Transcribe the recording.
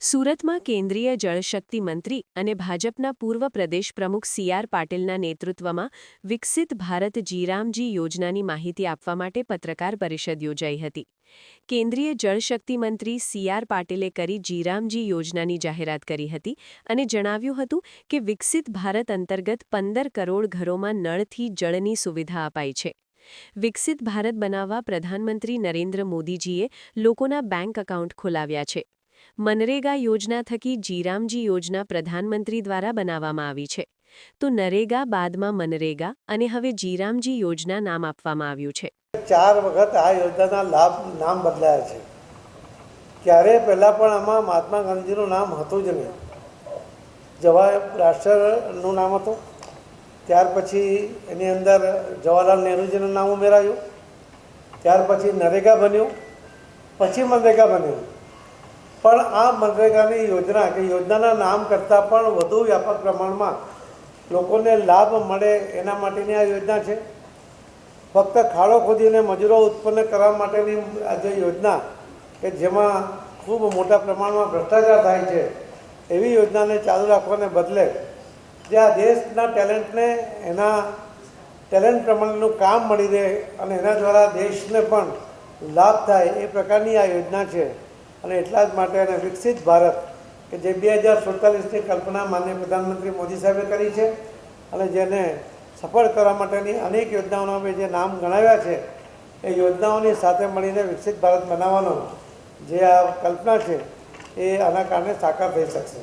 સુરતમાં કેન્દ્રીય જળશક્તિ મંત્રી અને ભાજપના પૂર્વ પ્રદેશ પ્રમુખ સી આર પાટીલના નેતૃત્વમાં વિકસિત ભારત જીરામજી યોજનાની માહિતી આપવા માટે પત્રકાર પરિષદ યોજાઈ હતી. કેન્દ્રીય જળશક્તિ મંત્રી સી આર પાટીલે કરી જીરામજી યોજનાની જાહેરાત કરી હતી અને જણાવ્યું હતું કે વિકસિત ભારત અંતર્ગત પંદર કરોડ ઘરોમાં નળથી જળની સુવિધા અપાઈ છે. વિકસિત ભારત બનાવવા પ્રધાનમંત્રી નરેન્દ્ર મોદીજીએ લોકોના બેંક એકાઉન્ટ ખોલાવ્યા છે. મનરેગા યોજના થકી જીરામજી યોજના પ્રધાનમંત્રી દ્વારા બનાવવામાં આવી છે. તો નરેગા બાદમાં મનરેગા અને હવે જીરામજી યોજના નામ આપવામાં આવ્યું છે. ચાર વખત આ યોજનાના લાભ, નામ બદલાયા છે. ત્યારે પહેલાં પણ આમાં મહાત્મા ગાંધીજીનું નામ હતું જ નહીં. જવાહર રાષ્ટ્રનું નામ હતું. ત્યાર પછી એની અંદર જવાહરલાલ નહેરુજીનું નામ ઉમેરાયું. ત્યાર પછી નરેગા બન્યું. પછી મનરેગા બન્યું. પણ આ મનરેગાની યોજના કે યોજનાના નામ કરતાં પણ વધુ વ્યાપક પ્રમાણમાં લોકોને લાભ મળે એના માટેની આ યોજના છે. ફક્ત ખાડો ખોદીને મજૂરો ઉત્પન્ન કરવા માટેની આ જે યોજના, કે જેમાં ખૂબ મોટા પ્રમાણમાં ભ્રષ્ટાચાર થાય છે, એવી યોજનાને ચાલુ રાખવાને બદલે જે આ દેશના ટેલેન્ટને એના ટેલેન્ટ પ્રમાણેનું કામ મળી રહે અને એના દ્વારા દેશને પણ લાભ થાય એ પ્રકારની આ યોજના છે. અને એટલા જ માટે એને વિકસિત ભારત, કે જે બે હજાર સુડતાલીસની કલ્પના માનનીય પ્રધાનમંત્રી મોદી સાહેબે કરી છે અને જેને સફળ કરવા માટેની અનેક યોજનાઓના મેં જે નામ ગણાવ્યા છે, એ યોજનાઓની સાથે મળીને વિકસિત ભારત બનાવવાનો જે આ કલ્પના છે, એ આના કારણે સાકાર થઈ શકશે.